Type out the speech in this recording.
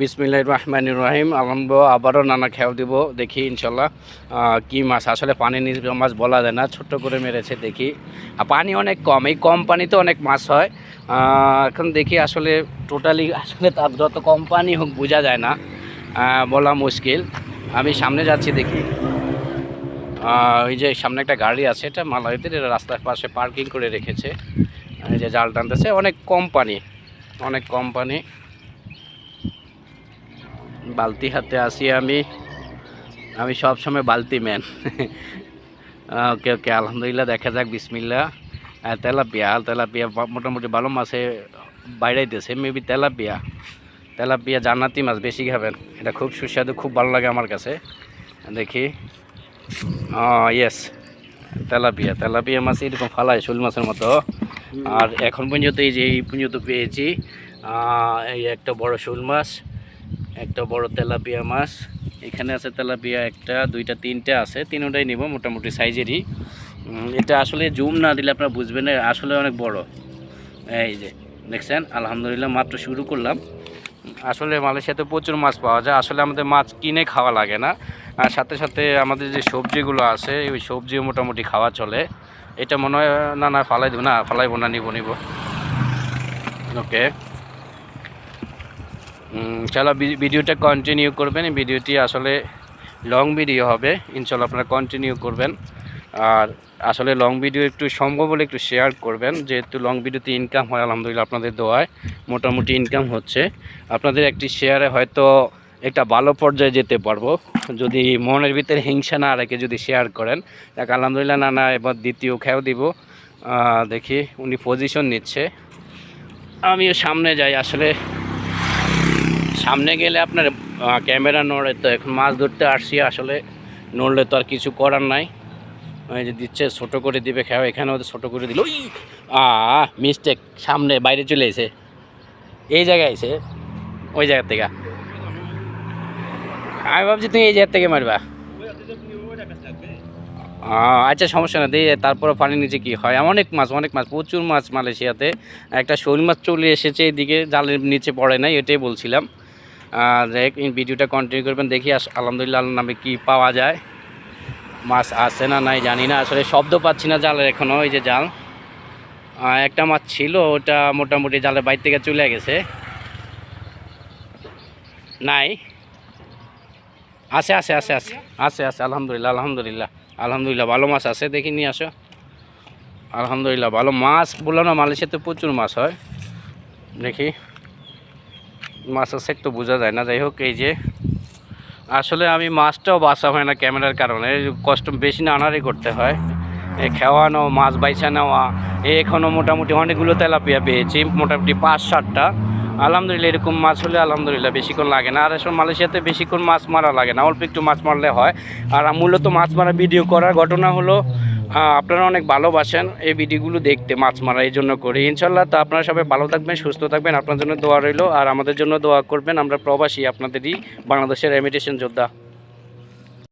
বিসমিল্লাহ রহমান রহিম। আরম্ভ আবারও নানা খেয়াল দিব, দেখি ইনশাল্লাহ কি মাছ। আসলে পানি নিচে মাছ বলা যায় না, ছোট্ট করে মেরেছে, দেখি। আর পানি অনেক কম, এই কম পানিতে অনেক মাছ হয়। এখন দেখি আসলে টোটালি আসলে তার যত কম পানি হোক, বোঝা যায় না। বলা মুশকিল। আমি সামনে যাচ্ছি, দেখি। ওই যে সামনে একটা গাড়ি আছে, এটা মালাইদের রাস্তার পাশে পার্কিং করে রেখেছে। যে জাল টানতেছে, অনেক কম পানি, অনেক কম পানি। বালতি হাতে আসি আমি। আমি সব সময় বালতি ম্যান। ওকে ওকে, আলহামদুলিল্লাহ, দেখা যাক বিসমিল্লা তেলাপিয়া তেলাপিয়া মোটামুটি ভালো মাছে বাইরাইতেছে মেবি তেলাপিয়া। তেলাপিয়া জান্নাতি মাছ, বেশি খাবেন। এটা খুব সুস্বাদু, খুব ভালো লাগে আমার কাছে। দেখি। ও ইয়েস তেলাপিয়া। তেলাপিয়া মাছ এরকম ফালায় শোল মাছের মতো। আর এখন পর্যন্ত এই যে, এই পর্যন্ত পেয়েছি এই একটা বড় শোল মাছ। একটা বড় তেলাপিয়া মাছ। এখানে আছে তেলাপিয়া একটা, দুইটা, তিনটা আছে। তিনটাই নিব মোটামুটি সাইজেরই। এটা আসলে জুম না দিলে আপনারা বুঝবেন আসলে অনেক বড়। এই যে, দেখছেন? আলহামদুলিল্লাহ মাত্র শুরু করলাম। আসলে মালয়েশিয়াতে প্রচুর মাছ পাওয়া যায়। আসলে আমাদের মাছ কিনে খাওয়া লাগে না। আর সাথে সাথে আমাদের যে সবজিগুলো আছে ওই সবজিও মোটামুটি খাওয়া চলে। এটা মনে হয়, না না, ফালাই দেবো, না, ফালাইবো না, নিব নিব। ওকে। চলো ভিডিওটা কন্টিনিউ করবেন। ভিডিওটি আসলে লং ভিডিও হবে। ইনশাল্লাহ আপনারা কন্টিনিউ করবেন। আর আসলে লং ভিডিও একটু সম্ভব হলে একটু শেয়ার করবেন। যেহেতু লং ভিডিওতে ইনকাম হয়, আলহামদুলিল্লাহ আপনাদের দোয়ায় মোটামুটি ইনকাম হচ্ছে। আপনাদের একটি শেয়ারে হয়তো একটা ভালো পর্যায়ে যেতে পারব। যদি মনের ভিতরে হিংসা না রেখে যদি শেয়ার করেন, দেখ আলহামদুলিল্লাহ না না এবার দ্বিতীয় খেয়াও দিব। দেখি উনি পজিশন নিচ্ছে। আমিও সামনে যাই। আসলে সামনে গেলে আপনার ক্যামেরা নড়ে তো এখন মাছ ধরতে আসছি, আসলে নড়লে তো আর কিছু করার নাই। ওই যে দিচ্ছে, ছোটো করে দিবে খেয়াও এখানে ওদের ছোটো করে দিল। আ মিস্টেক সামনে, বাইরে চলে এসে। এই জায়গায় এসে, ওই জায়গা থেকে। আমি ভাবছি তুমি এই জায়গা থেকে মারবা। আচ্ছা সমস্যা না, দিয়ে তারপরে পানির নিচে কি হয়? অনেক মাছ অনেক মাছ, প্রচুর মাছ মালয়েশিয়াতে। একটা শোল মাছ চলে এসেছে এদিকে, জালের নিচে পড়ে নাই, এটাই বলছিলাম। যাই ভিডিওটা কন্টিনিউ করবেন, দেখি আলহামদুলিল্লাহ আল্লাহ নামে কি পাওয়া যায়। মাছ আছে না নাই জানি না, আসলে শব্দ পাচ্ছি না জালের এখনও ওই যে জাল। একটা মাছ ছিল, ওটা মোটামুটি জালের বাইর থেকে চলে গেছে। নাই। আছে আছে আছে আছে আছে আছে, আলহামদুলিল্লাহ আলহামদুলিল্লাহ আলহামদুলিল্লাহ, ভালো মাছ আছে, দেখি নিয়ে আসো। আলহামদুলিল্লাহ, ভালো মাছ বলল না, মালয়েশিয়াতে প্রচুর মাছ হয়। দেখি। মাছ আছে একটু বোঝা যায় না, যাই হোক, এই যে, আসলে আমি মাছটাও বাসা হয় না ক্যামেরার কারণে কষ্ট বেশি নানারই করতে হয়। খাওয়ানো, মাছ বাইছা নেওয়া এখনও মোটামুটি অনেকগুলো তেলাপিয়া পেয়েছি, মোটামুটি পাঁচ সাতটা। আলহামদুলিল্লাহ, এরকম মাছ হলে আলহামদুলিল্লাহ বেশিক্ষণ লাগে না। আর এসব মালয়েশিয়াতে বেশিক্ষণ মাছ মারা লাগে না, অল্প একটু মাছ মারলে হয়। আর মূলত মাছ মারা ভিডিও করার ঘটনা হলো আপনারা অনেক ভালোবাসেন এই ভিডিওগুলো দেখতে, মাছ মারা এই জন্য করি। ইনশাল্লাহ তো আপনারা সবাই ভালো থাকবেন, সুস্থ থাকবেন। আপনার জন্য দোয়া রইল, আর আমাদের জন্য দোয়া করবেন। আমরা প্রবাসী, আপনাদেরই বাংলাদেশের রেমিটেশন যোদ্ধা।